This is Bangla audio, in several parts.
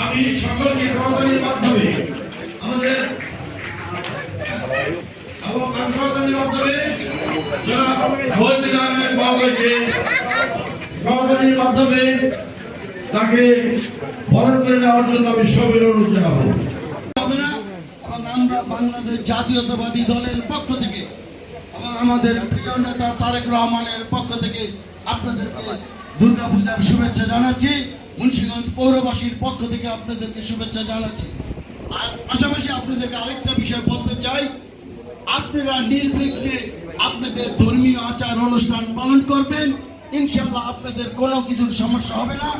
আমি সকলকে করতালির মাধ্যমে আমাদের এবং মাধ্যমে মাধ্যমে তাকে বরণ করে নেওয়ার জন্য আমি সবাই অনুরোধ জানাব আমরা বাংলাদেশ জাতীয়তাবাদী দলের পক্ষ থেকে এবং আমাদের প্রিয় নেতা তারেক রহমানের পক্ষ থেকে আপনাদেরকে দুর্গাপূজার শুভেচ্ছা জানাচ্ছি মুন্সিগঞ্জ পৌরবাসীর পক্ষ থেকে আপনাদেরকে শুভেচ্ছা জানাচ্ছি আর পাশাপাশি আপনাদেরকে আরেকটা বিষয় বলতে চাই। আপনারা নির্বিঘ্নে আপনাদের ধর্মীয় আচার অনুষ্ঠান পালন করবেন ইনশাল্লাহ আপনাদের কোনো কিছুর সমস্যা হবে না।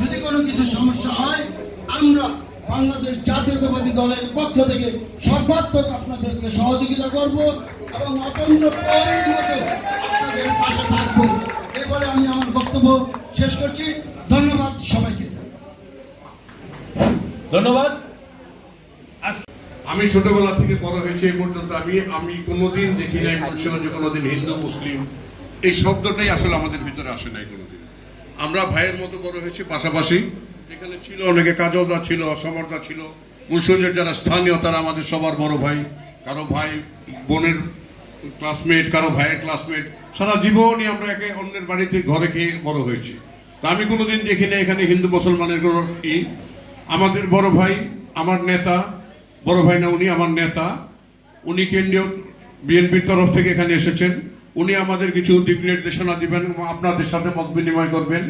যদি কোনো কিছুর সমস্যা হয় আমরা বাংলাদেশ জাতীয়তাবাদী দলের পক্ষ থেকে সর্বাত্মক আপনাদেরকে সহযোগিতা করব এবং অতন্ত্র প্রহরীর মতো আপনাদের পাশে থাকব। এই বলে আমি আমার বক্তব্য শেষ করছি। ধন্যবাদ সবাইকে। ধন্যবাদ। আমি ছোটবেলা থেকে বড় হয়েছে এই পর্যন্ত আমি আমি কোনোদিন দেখি নাই মুন্সিগঞ্জে কোনোদিন হিন্দু, মুসলিম। এই শব্দটাই আসলে আমাদের ভিতরে আসে নাই কোনোদিন। আমরা ভাইয়ের মতো বড় হয়েছি পাশাপাশি। এখানে ছিল, অনেকে কাজলদা ছিল সমরদা ছিল। মুন্সিগঞ্জের যারা স্থানীয়, তারা আমাদের সবার বড় ভাই। কারও ভাই বোনের ক্লাসমেট কারও ভাইয়ের ক্লাসমেট সারা জীবনই আমরা একে অন্যের বাড়িতে, ঘরে গিয়ে বড় হয়েছি। তা আমি কোনোদিন দেখি না এখানে হিন্দু, মুসলমানের কোনো ই। আমাদের বড় ভাই, আমার নেতা বড় ভাই না, উনি আমার নেতা। উনি কেন্দ্রীয় বিএনপির তরফ থেকে এখানে এসেছেন। উনি আমাদের কিছু দিক নির্দেশনা দিবেন আপনাদের সাথে মত বিনিময় করবেন।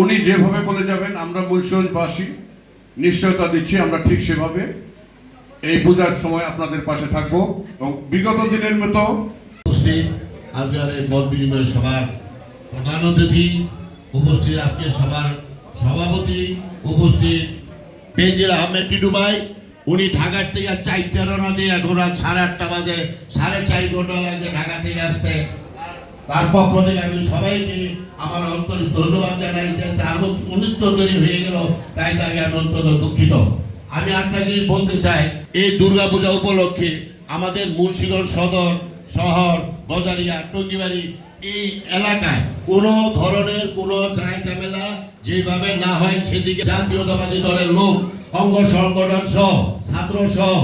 উনি যেভাবে বলে যাবেন, আমরা মুন্সিগঞ্জবাসী, নিশ্চয়তা দিচ্ছি, আমরা ঠিক সেভাবে এই পূজার সময় আপনাদের পাশে থাকব এবং বিগত দিনের মতো উপস্থিত আজকের এই মত বিনিময় সভার প্রধান অতিথি, উপস্থিত আজকে সভার সভাপতি, উপস্থিত বেঞ্জির আহমেদ টিডুবাই উনি ঢাকার থেকে চারটে রওনা দিয়ে ঘোরা সাড়ে আটটা বাজে, সাড়ে চার ঘণ্টা লাগে ঢাকা থেকে আসতে। তার পক্ষ থেকে আমি সবাইকে আমার অন্তর ধন্যবাদ জানাই যে তার অনিত্য তৈরি হয়ে গেল, তাই তাকে আমি অন্তত দুঃখিত। আমি একটা জিনিস বলতে চাই, এই দুর্গাপূজা উপলক্ষে আমাদের মুন্সিগঞ্জ সদর শহর বজারিয়া টঙ্গিবাড়ি এই এলাকায় কোনো ধরনের কোনো চাই ঝামেলা যেভাবে না হয় সেদিকে জাতীয়তাবাদী দলের লোক, অঙ্গ সংগঠন সহ, ছাত্র সহ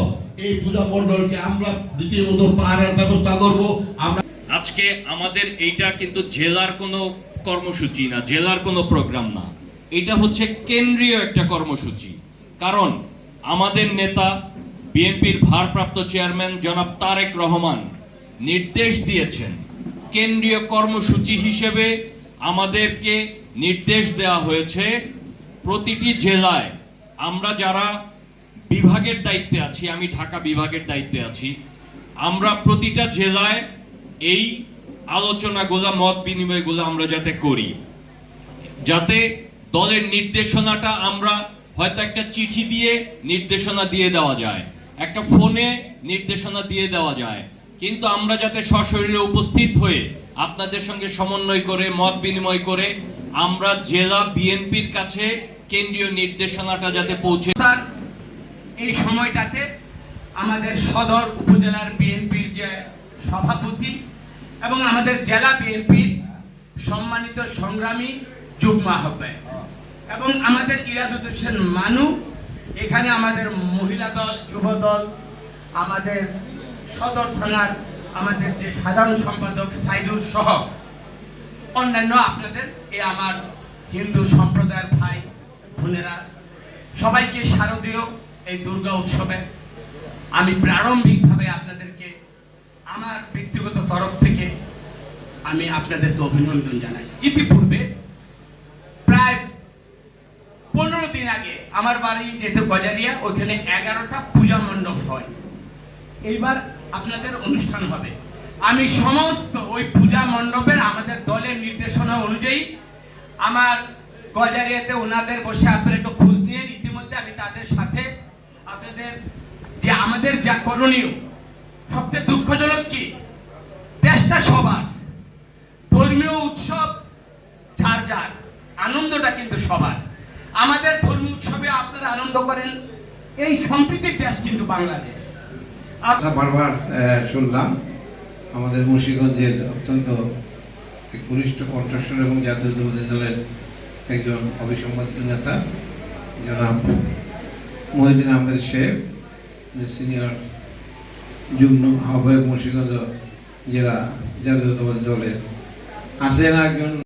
এই পূজা মণ্ডলকে আমরা রীতিমতো পাহাড়ের ব্যবস্থা করব। আমরা আজকে আমাদের এইটা কিন্তু জেলার কোনো কর্মসূচি না, জেলার কোনো প্রোগ্রাম না। এটা হচ্ছে কেন্দ্রীয় একটা কর্মসূচি। কারণ আমাদের নেতা, বিএনপির ভারপ্রাপ্ত চেয়ারম্যান জনাব তারেক রহমান নির্দেশ দিয়েছেন। কেন্দ্রীয় কর্মসূচি হিসেবে আমাদেরকে নির্দেশ দেওয়া হয়েছে, প্রতিটি জেলায় আমরা যারা বিভাগের দায়িত্বে আছি, আমি ঢাকা বিভাগের দায়িত্বে আছি, আমরা প্রতিটা জেলায় এই আলোচনাগুলো, মত বিনিময়গুলো আমরা যাতে করি। যাতে দলের নির্দেশনাটা আমরা হয়তো একটা চিঠি দিয়ে নির্দেশনা দিয়ে দেওয়া যায়, একটা ফোনে নির্দেশনা দিয়ে দেওয়া যায় কিন্তু আমরা যাতে সশরীরে উপস্থিত হয়ে আপনাদের সঙ্গে সমন্বয় করে, মত বিনিময় করে, আমরা জেলা বিএনপির কাছে কেন্দ্রীয় নির্দেশনাটা যাতে পৌঁছে এই সময়টাতে আমাদের সদর উপজেলার বিএনপির যে সভাপতি এবং আমাদের জেলা বিএনপির সম্মানিত সংগ্রামী যুগ্ম আহ্বায়ক এবং আমাদের ইরাদুদ হোসেন মানু, এখানে আমাদের মহিলা দল, যুব দল, আমাদের সদর থানার আমাদের যে সাধারণ সম্পাদক সাইদুর সহ, অন্যান্য আপনাদের, এ আমার হিন্দু সম্প্রদায়ের ভাই, বোনেরা, সবাইকে শারদীয় এই দুর্গা উৎসবে আমি প্রারম্ভিকভাবে আপনাদেরকে আমার ব্যক্তিগত তরফ থেকে আমি আপনাদেরকে অভিনন্দন জানাই। ইতিপূর্বে প্রায় পনেরো দিন আগে আমার বাড়ি যেহেতু গজারিয়া, ওইখানে এগারোটা পূজা মণ্ডপ হয়। এইবার আপনাদের অনুষ্ঠান হবে। আমি সমস্ত ওই পূজা মণ্ডপের আমাদের দলের নির্দেশনা অনুযায়ী আমার গজারিয়াতে ওনাদের বসে আপনারা একটু খোঁজ নিয়ে ইতিমধ্যে আমি তাদের সাথে আপনাদের যে আমাদের যা করণীয়, সবচেয়ে দুঃখজনক কি? দেশটা সবার। ধর্মীয় উৎসব যার যার, আনন্দটা কিন্তু সবার। আমাদের ধর্মীয় উৎসবে আপনারা আনন্দ করেন, এই সম্প্রীতির দেশ কিন্তু বাংলাদেশ। বারবার শুনলাম। আমাদের মুন্সিগঞ্জের অত্যন্ত ঘনিষ্ঠ কণ্ঠস্বর এবং জাতীয়তাবাদী দলের একজন অবিসংবাদিত নেতা, জনাব মহিদিন আহমেদ শেখ সিনিয়র যুগ্ম আহ্বায়ক মুন্সিগঞ্জ জেলা জাতীয় জাতীয়তাবাদী দলের। আছেন একজন